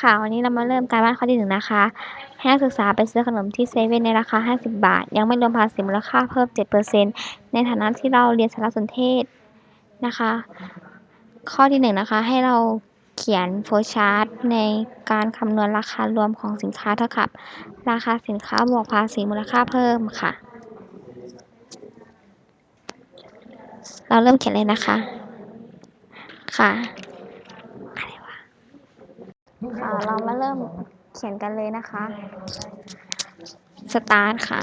ค่ะ วันนี้เรามาเริ่มการบ้านข้อที่หนึ่งนะคะให้นักศึกษาไปซื้อขนมที่เซเว่นในราคา 50 บาท ยังไม่รวมภาษีมูลค่าเพิ่ม 7%ในฐานะที่เราเรียนสารสนเทศนะคะ ข้อที่หนึ่งนะคะ ให้เราเขียนโฟชาร์ตในการคำนวณราคารวมของสินค้าเท่ากับ ราคาสินค้าบวกภาษีมูลค่าเพิ่มค่ะ เราเริ่มเขียนเลยนะคะค่ะอะไรวะ เรามาเริ่มเขียนกันเลยนะคะ สตาร์ทค่ะ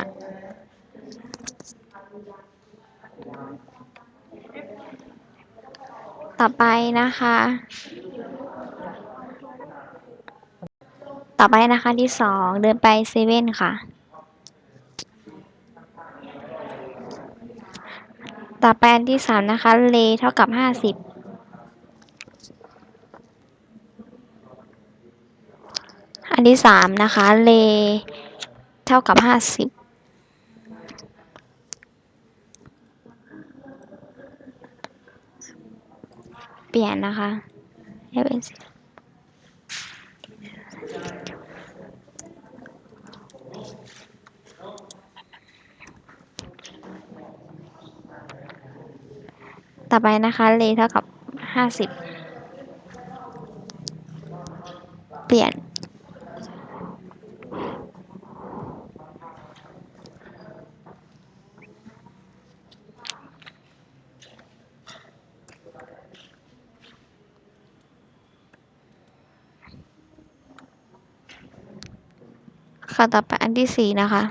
ต่อไปนะคะ ต่อไปนะคะที่สองเดินไปเซเว่นค่ะ ต่อไปอันที่สามนะคะ เลเท่ากับห้าสิบ อัน ที่สามนะคะ เลเท่ากับห้าสิบเปลี่ยนนะคะให้เป็นสีต่อไปนะคะ เลเท่ากับห้าสิบ เปลี่ยน ค่ะ ต่อไปอันที่สี่นะคะ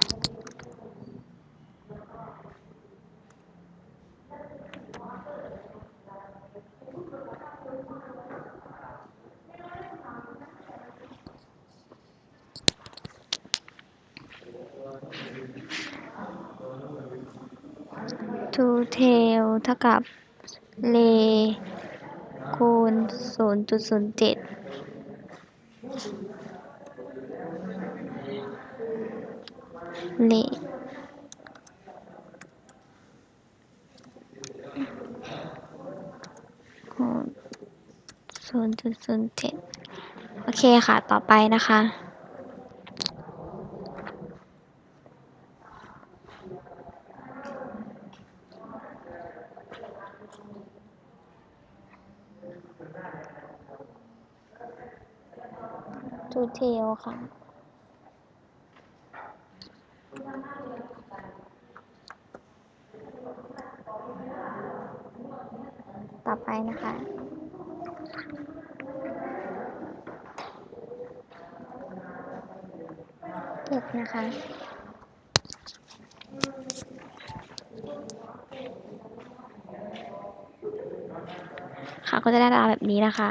ทูเทลเท่ากับเลคูณจ็ด เลคูณศูนย์จุดศูนย์เจ็ดโอเคค่ะ ต่อไปนะคะ to tail ค่ะ ต่อไปนะคะ เก็บนะคะค่ะก็จะได้ราแบบนี้นะคะ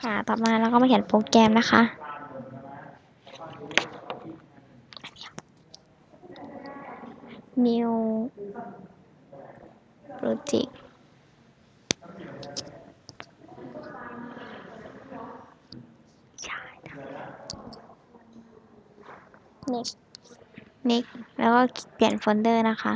ค่ะ ต่อมาเราก็มาเขียนโปรแกรมนะคะ new project ใช่ next next แล้วก็เปลี่ยนโฟลเดอร์นะคะ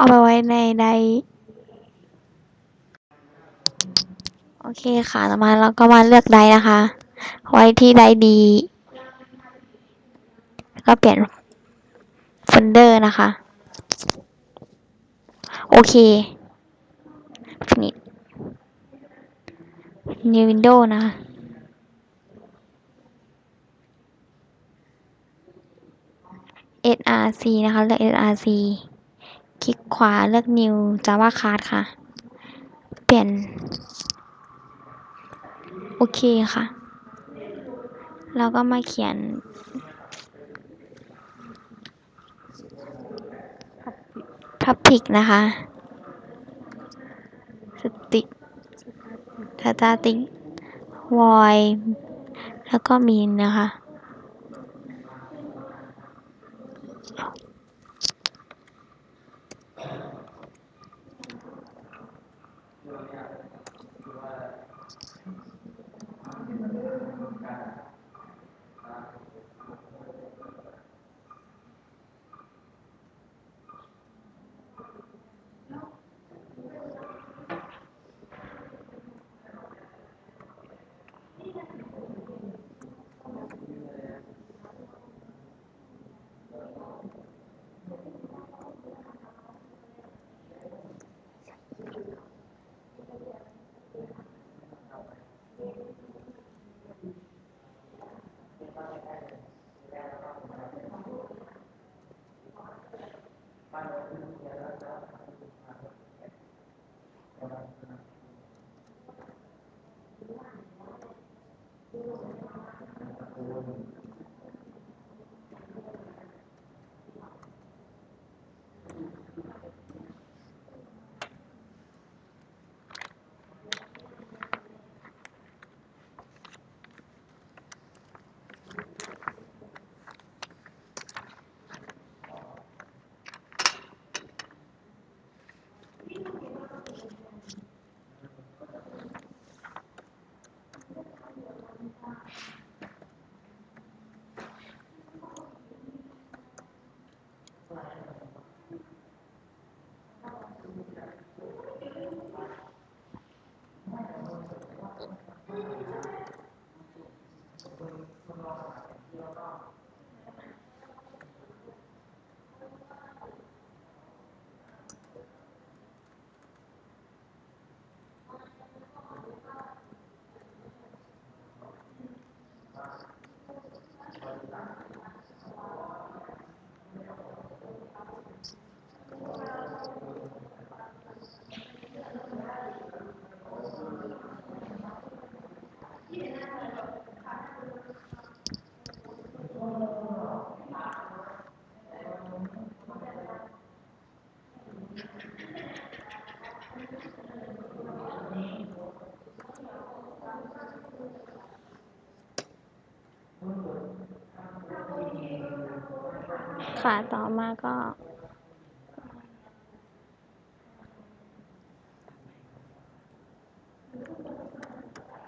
เอาไปไว้ในใดโอเคค่ะต่อมาเราก็มาเลือกใดนะคะ ไว้ที่ใดดี ก็เปลี่ยนโฟลเดอร์นะคะ โอเค finish new window นะคะ src นะคะเลือก src ลิกขวาเลือก new java class ค่ะ เปลี่ยน โอเคค่ะ แล้วก็มาเขียน public นะคะ stick static void แล้วก็ min นะคะ 比较大。 ค่ะ ต่อมาก็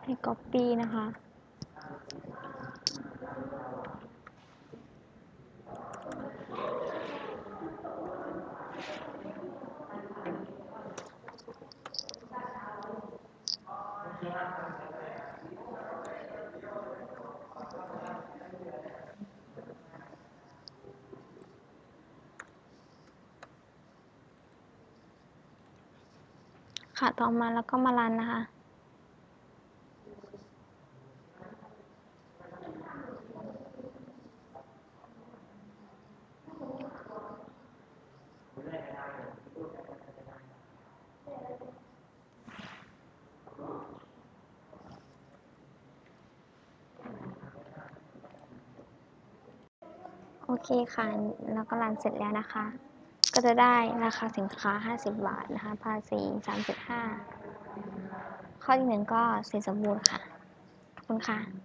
ให้ copy นะคะ ค่ะต่อมาแล้วก็มารันนะคะ โอเคค่ะ แล้วก็รันเสร็จแล้วนะคะ ก็จะได้ราคาสินค้า 50 บาทนะคะ ภาษี 3.5 ข้อที่หนึ่งก็เสร็จสมบูรณ์ค่ะ ขอบคุณค่ะ